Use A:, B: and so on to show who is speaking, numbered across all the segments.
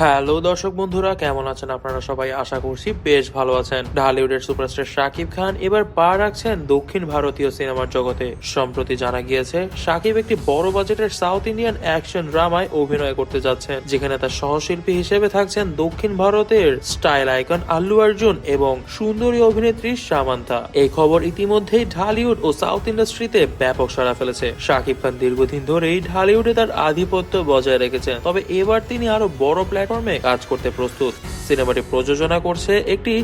A: Hello দর্শক বন্ধুরা, কেমন আছেন আপনারা সবাই? আশা করছি বেশ ভালো আছেন। ঢালিউডের সুপারস্টার শাকিব খান এবার পা রাখছেন দক্ষিণ ভারতীয় সিনেমার জগতে। সম্প্রতি জানা গিয়েছে, শাকিব একটি বড় বাজেটের সাউথ ইন্ডিয়ান অ্যাকশন ড্রামায় অভিনয় করতে যাচ্ছেন, যেখানে তার সহশিল্পী হিসেবে থাকছেন দক্ষিণ ভারতের স্টাইল আইকন আল্লু অর্জুন এবং সুন্দরী অভিনেত্রী সামান্তা এই খবর ইতিমধ্যেই ঢালিউড ও সাউথ ইন্ডাস্ট্রিতে ব্যাপক সাড়া ফেলেছে। শাকিব খান দীর্ঘদিন ধরেই ঢালিউডে তার আধিপত্য বজায় রেখেছেন, তবে এবার তিনি আরও বড় প্ল্যাটফর্মে কাজ করতে প্রস্তুত। সিনেমাটি প্রযোজনা করছে একটি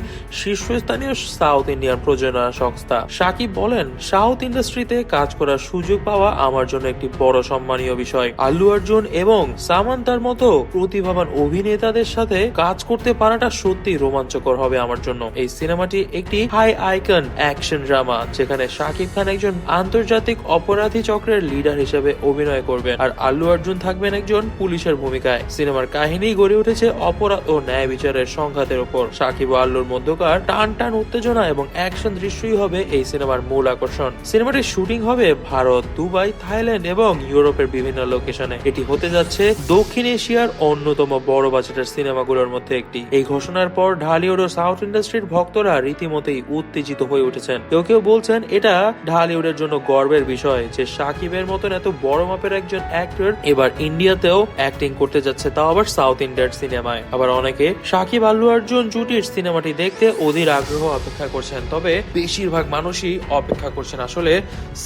A: শীর্ষস্থানীয় সাউথ ইন্ডিয়ান প্রযোজনা সংস্থা। সাকিব বলেন, সাউথ ইন্ডাস্ট্রিতে কাজ করার সুযোগ পাওয়া আমার জন্য একটি বড় সম্মানীয় বিষয়। আল্লু অর্জুন এবং সামান্তার মতো প্রতিভাবান অভিনেতাদের সাথে কাজ করতে পারাটা সত্যি রোমাঞ্চকর হবে আমার জন্য। এই সিনেমাটি একটি হাই আইকন অ্যাকশন ড্রামা, যেখানে শাকিব খান একজন আন্তর্জাতিক অপরাধী চক্রের লিডার হিসেবে অভিনয় করবেন আর আল্লু অর্জুন থাকবেন একজন পুলিশের ভূমিকায়। সিনেমার কাহিনী গড়ে উঠেছে অপরাধ ও ন্যায় বিচারের সংঘাতের উপর সাকিব ও আল্লুর মধ্যকার টান টান উত্তেজনা এবং অ্যাকশন দৃশ্যই হবে এই সিনেমার মূল আকর্ষণ। সিনেমাটির শুটিং হবে ভারত, দুবাই, থাইল্যান্ড এবং ইউরোপের বিভিন্ন লোকেশনে। এটি হতে যাচ্ছে দক্ষিণ এশিয়ার অন্যতম বড় বাজেটের সিনেমাগুলোর মধ্যে একটি। এই ঘোষণার পর ঢালিউড ও সাউথ ইন্ডাস্ট্রির ভক্তরা রীতিমতোই উত্তেজিত হয়ে উঠেছেন। কেউ কেউ বলছেন, এটা ঢালিউডের জন্য গর্বের বিষয় যে সাকিবের মতন এত বড় মাপের একজন অ্যাক্টর এবার ইন্ডিয়াতেও অ্যাক্টিং করতে যাচ্ছে। তাও আবার সাউথ ইন্ডিয়ার সিনেমায়। আবার অনেকে সাকিব আল্লু অর্জুন জুটির সিনেমাটি দেখতে অধীর আগ্রহ অপেক্ষা করছেন, তবে বেশিরভাগ মানুষই অপেক্ষা করছেন আসলে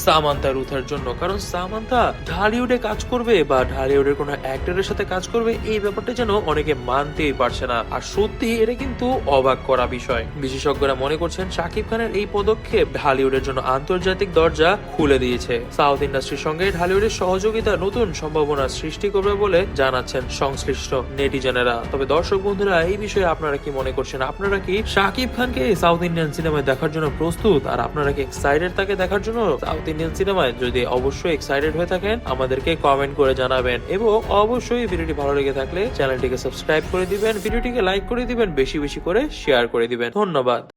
A: সামান্তা রুথের জন্য। কারণ সামান্তা ঢালিউডে কাজ করবে বা ঢালিউডের কোনো অ্যাক্টরের সাথে কাজ করবে, এই ব্যাপারটা যেন অনেকে মানতেই পারছে না। আর সত্যি এটা কিন্তু অবাক করা বিষয়। বিশেষজ্ঞরা মনে করছেন শাকিব খানের এই পদক্ষেপ ঢালিউডের জন্য আন্তর্জাতিক দরজা খুলে দিয়েছে। সাউথ ইন্ডাস্ট্রির সঙ্গে ঢালিউডের সহযোগিতা নতুন সম্ভাবনা সৃষ্টি করবে বলে জানাচ্ছেন সংশ্লিষ্ট নেটিজেনেরা। তবে দর্শক বন্ধুরা, এই বিষয়ে আপনারা কি মনে করছেন? আপনারা কি শাকিব খানকে সাউথ ইন্ডিয়ান সিনেমায় দেখার জন্য প্রস্তুত? আর আপনারা কি এক্সাইটেড তাকে দেখার জন্য? সাউথ ইন্ডিয়ান সিনেমায় যদি অবশ্যই এক্সাইটেড হয়ে থাকেন, আমাদেরকে কমেন্ট করে জানাবেন। এবং অবশ্যই ভিডিওটি ভালো লেগে থাকলে চ্যানেলটিকে সাবস্ক্রাইব করে দিবেন, ভিডিওটিকে লাইক করে দিবেন, বেশি বেশি করে শেয়ার করে দিবেন। ধন্যবাদ।